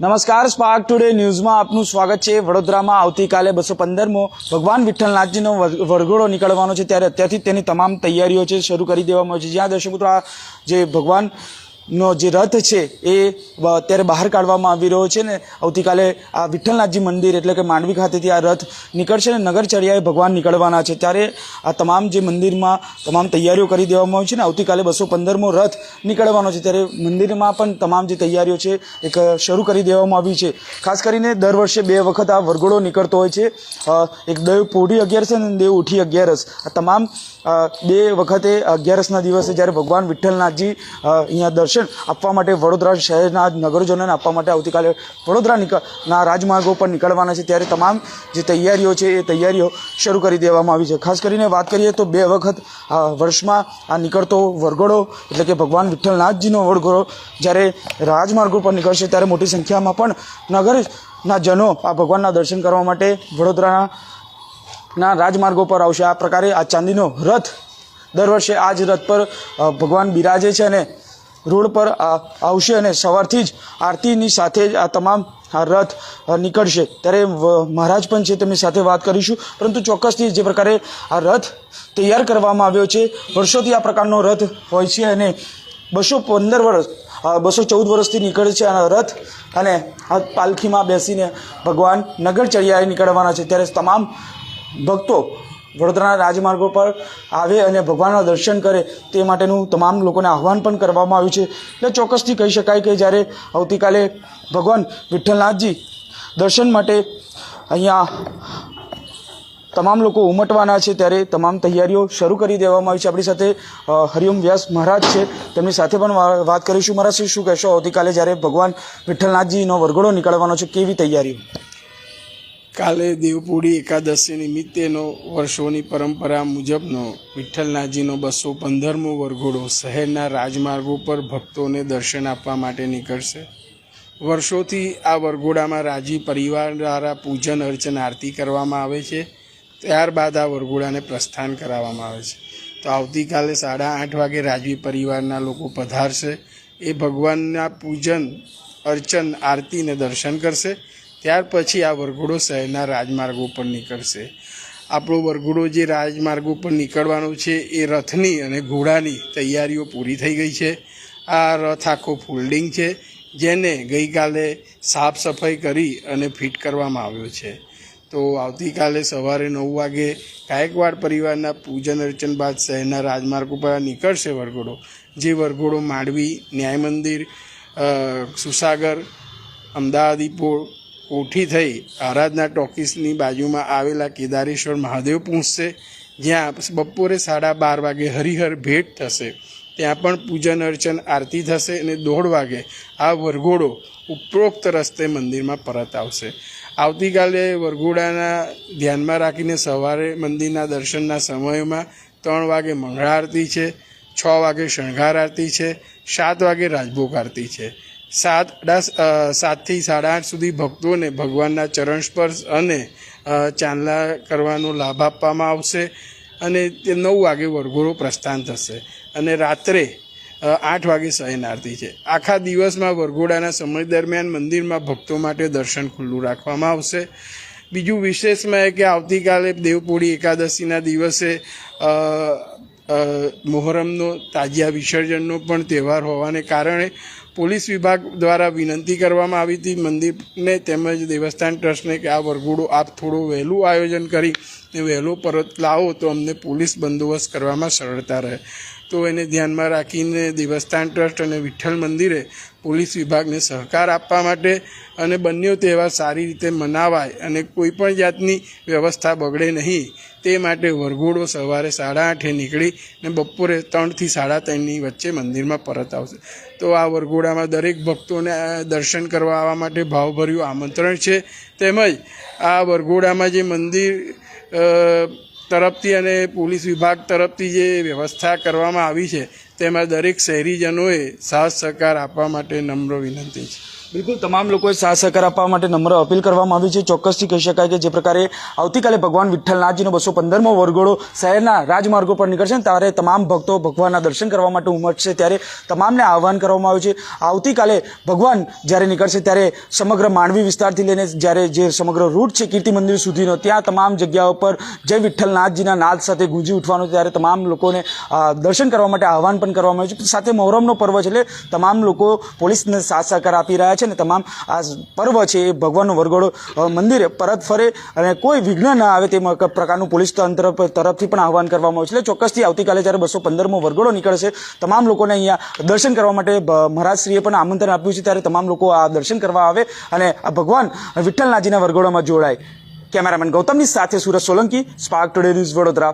નમસ્કાર spark today ન્યૂઝમાં આપનું સ્વાગત છે. વડોદરામાં આવતીકાલે બસો પંદરમો ભગવાન વિઠ્ઠલનાથજીનો વર- વરઘોડો નીકળવાનો છે. ત્યારે અત્યારથી તેની તમામ તૈયારીઓ છે, શરૂ કરી દેવામાં આવી છે. જ્યાં દર્શક મિત્રો, આ જે ભગવાનનો જે રથ છે એ અત્યારે બહાર કાઢવામાં આવી રહ્યો છે ને આવતીકાલે આ વિઠ્ઠલનાથજી મંદિર એટલે કે માંડવી ખાતેથી આ રથ નીકળશે ને નગરચર્યાએ ભગવાન નીકળવાના છે. ત્યારે આ તમામ જે મંદિરમાં તમામ તૈયારીઓ કરી દેવામાં આવી છે ને આવતીકાલે બસો પંદરમો રથ નીકળવાનો છે. ત્યારે મંદિરમાં પણ તમામ જે તૈયારીઓ છે એક શરૂ કરી દેવામાં આવી છે. ખાસ કરીને દર વર્ષે બે વખત આ વરઘોડો નીકળતો હોય છે. એક દેવ પોઢી અગિયારસ અને દેવ ઉઠી અગિયારસ. આ તમામ બે વખતે અગિયારસના દિવસે જ્યારે ભગવાન વિઠ્ઠલનાથજી અહીંયા દર્શન આપવા માટે વડોદરા શહેરના નગરજનોને આપવા માટે આવતીકાલે વડોદરા ના રાજમાર્ગો પર નીકળવાના છે, ત્યારે તમામ જે તૈયારીઓ છે એ તૈયારીઓ શરૂ કરી દેવામાં આવી છે. ખાસ કરીને વાત કરીએ તો બે વખત વર્ષમાં આ નીકળતો વરઘોડો, એટલે કે ભગવાન વિઠ્ઠલનાથજીનો વરઘોડો જ્યારે રાજમાર્ગો પર નીકળશે ત્યારે મોટી સંખ્યામાં પણ નગરના જનો આ ભગવાનના દર્શન કરવા માટે વડોદરાના ના રાજમાર્ગો પર આવશે. આ પ્રકારે આ ચાંદીનો રથ દર વર્ષે આ જ રથ પર ભગવાન બિરાજે છે અને રોડ પર આવશે અને સવારથી જ આરતીની સાથે જ આ તમામ આ રથ નીકળશે. ત્યારે મહારાજ પણ છે તેમની સાથે વાત કરીશું. પરંતુ ચોક્કસથી જે પ્રકારે આ રથ તૈયાર કરવામાં આવ્યો છે, વર્ષોથી આ પ્રકારનો રથ હોય છે અને બસો પંદર વર્ષ બસો ચૌદ વર્ષથી નીકળે છે આ રથ અને આ પાલખીમાં બેસીને ભગવાન નગર ચડિયાએ નીકળવાના છે. ત્યારે તમામ ભક્તો વડોદરાના રાજમાર્ગો પર આવે અને ભગવાનના દર્શન કરે તે માટેનું તમામ લોકોને આહવાન પણ કરવામાં આવ્યું છે. એટલે ચોક્કસથી કહી શકાય કે જ્યારે આવતીકાલે ભગવાન વિઠ્ઠલનાથજી દર્શન માટે અહીંયા તમામ લોકો ઉમટવાના છે ત્યારે તમામ તૈયારીઓ શરૂ કરી દેવામાં આવી છે. આપણી સાથે હરિઓમ વ્યાસ મહારાજ છે. તેમની સાથે પણ વાત કરીશું. મહારાજ શું કહેશો? આવતીકાલે જ્યારે ભગવાન વિઠ્ઠલનાથજીનો વરઘોડો નીકળવાનો છે, કેવી તૈયારીઓ? કાલે દેવપુરી એકાદશી નિમિત્તેનો વર્ષોની પરંપરા મુજબનો વિઠ્ઠલનાથજીનો બસો પંદરમો વરઘોડો શહેરના રાજમાર્ગો પર ભક્તોને દર્શન આપવા માટે નીકળશે. વર્ષોથી આ વરઘોડામાં રાજી પરિવાર દ્વારા પૂજન, અર્ચન, આરતી કરવામાં આવે છે. ત્યારબાદ આ વરઘોડાને પ્રસ્થાન કરાવવામાં આવે છે. તો આવતીકાલે સાડા આઠ વાગે રાજવી પરિવારના લોકો પધારશે. એ ભગવાનના પૂજન, અર્ચન, આરતીને દર્શન કરશે. ત્યાર પછી આ વરઘોડો શહેરના રાજમાર્ગો પર નીકળશે. આપણો વરઘોડો જે રાજમાર્ગો પર નીકળવાનો છે એ રથની અને ઘોડાની તૈયારીઓ પૂરી થઈ ગઈ છે. આ રથ આખો ફોલ્ડિંગ છે, જેને ગઈકાલે સાફ સફાઈ કરી અને ફિટ કરવામાં આવ્યો છે. તો આવતીકાલે સવારે નવ વાગે ગાયકવાડ પરિવારના પૂજન અર્ચન બાદ શહેરના રાજમાર્ગ ઉપર નીકળશે વરઘોડો, જે વરઘોડો માંડવી ન્યાય મંદિર સુસાગર સુસાગર અમદાવાદીપુર કોઠી થઈ આરાધના ટોકીસની બાજુમાં આવેલા કેદારેશ્વર મહાદેવ પહોંચશે. જ્યાં બપોરે સાડા બાર વાગે હરિહર ભેટ થશે. ત્યાં પણ પૂજન, અર્ચન, આરતી થશે અને દોઢ વાગે આ વરઘોડો ઉપરોક્ત રસ્તે મંદિરમાં પરત આવશે. આવતીકાલે વરઘોડાના ધ્યાનમાં રાખીને સવારે મંદિરના દર્શનના સમયમાં ત્રણ વાગે મંગળા આરતી છે, છ વાગે શણગાર આરતી છે, સાત વાગે રાજભોગ આરતી છે. દસ સાતથી સાડા આઠ સુધી ભક્તોને ભગવાનના ચરણ સ્પર્શ અને ચાંદલા કરવાનો લાભ આપવામાં આવશે અને તે નવ વાગે વરઘોડો પ્રસ્થાન થશે અને રાત્રે આઠ વાગે શયન આરતી છે. આખા દિવસમાં વરઘોડાના સમય દરમિયાન મંદિરમાં ભક્તો માટે દર્શન ખુલ્લું રાખવામાં આવશે. બીજું વિશેષમાં એ કે આવતીકાલે દેવપોળી એકાદશીના દિવસે મોહરમનો તાજિયા વિસર્જનનો પણ તહેવાર હોવાને કારણે પોલીસ વિભાગ દ્વારા વિનંતી કરવામાં આવી હતી. મંદિરને તેમજ દેવસ્થાન ટ્રસ્ટને કે આ વરઘોડો આપ થોડું વહેલું આયોજન કરી ને વહેલો પરત લાવો તો અમને પોલીસ બંદોબસ્ત કરવામાં સરળતા રહે. તો એને ધ્યાનમાં રાખીને દેવસ્થાન ટ્રસ્ટ અને વિઠ્ઠલ મંદિરે પોલીસ વિભાગને સહકાર આપવા માટે અને બંને તહેવાર સારી રીતે મનાવાય અને કોઈ પણ જાતની વ્યવસ્થા બગડે નહીં, તે માટે વરઘોડો સવારે સાડા આઠે નીકળી ને બપોરે ત્રણથી સાડા ત્રણની વચ્ચે મંદિરમાં પરત આવશે. તો આ વરઘોડામાં દરેક ભક્તોને દર્શન કરવા આવવા માટે ભાવભર્યું આમંત્રણ છે. તેમજ આ વરઘોડામાં જે મંદિર તરફથી અને પોલીસ વિભાગ તરફથી જે વ્યવસ્થા કરવામાં આવી છે, તેમાં દરેક શહેરીજનોએ સાથ સહકાર આપવા માટે નમ્ર વિનંતી છે. બિલકુલ, તમામ લોકોએ સાથ સહકાર આપવા માટે નમ્ર અપીલ કરવામાં આવી છે. ચોક્કસથી કહી શકાય કે જે પ્રકારે આવતીકાલે ભગવાન વિઠ્ઠલનાથજીનો બસો પંદરમો વરઘોડો શહેરના રાજમાર્ગો પર નીકળશે ત્યારે તમામ ભક્તો ભગવાનના દર્શન કરવા માટે ઉમટશે ત્યારે તમામને આહવાન કરવામાં આવ્યું છે. આવતીકાલે ભગવાન જ્યારે નીકળશે ત્યારે સમગ્ર માંડવી વિસ્તારથી લઈને જ્યારે જે સમગ્ર રૂટ છે, કીર્તિ મંદિર સુધીનો, ત્યાં તમામ જગ્યાઓ પર જય વિઠ્ઠલનાથજીના નાદ સાથે ગુંજી ઉઠવાનું ત્યારે તમામ લોકોને દર્શન કરવા માટે આહવાન પણ કરવામાં આવ્યું છે. સાથે મોહરમનો પર્વ છે એટલે તમામ લોકો પોલીસને સાથ સહકાર આપી રહ્યા છે. અને તમામ આ પર્વ છે એ ભગવાનનો વરઘોડો મંદિરે પરત ફરે અને કોઈ વિઘ્ન ન આવે તે પ્રકારનું પોલીસ તંત્ર તરફથી પણ આહવાન કરવામાં આવ્યું છે. એટલે ચોક્કસથી આવતીકાલે જ્યારે બસો પંદરમો વરઘોડો નીકળશે, તમામ લોકોને અહીંયા દર્શન કરવા માટે મહારાજશ્રીએ પણ આમંત્રણ આપ્યું છે, ત્યારે તમામ લોકો આ દર્શન કરવા આવે અને આ ભગવાન વિઠ્ઠલનાથજીના વરઘોડામાં જોડાય. કેમેરામેન ગૌતમની સાથે Surat Solanki, Spark Today news Vadodara.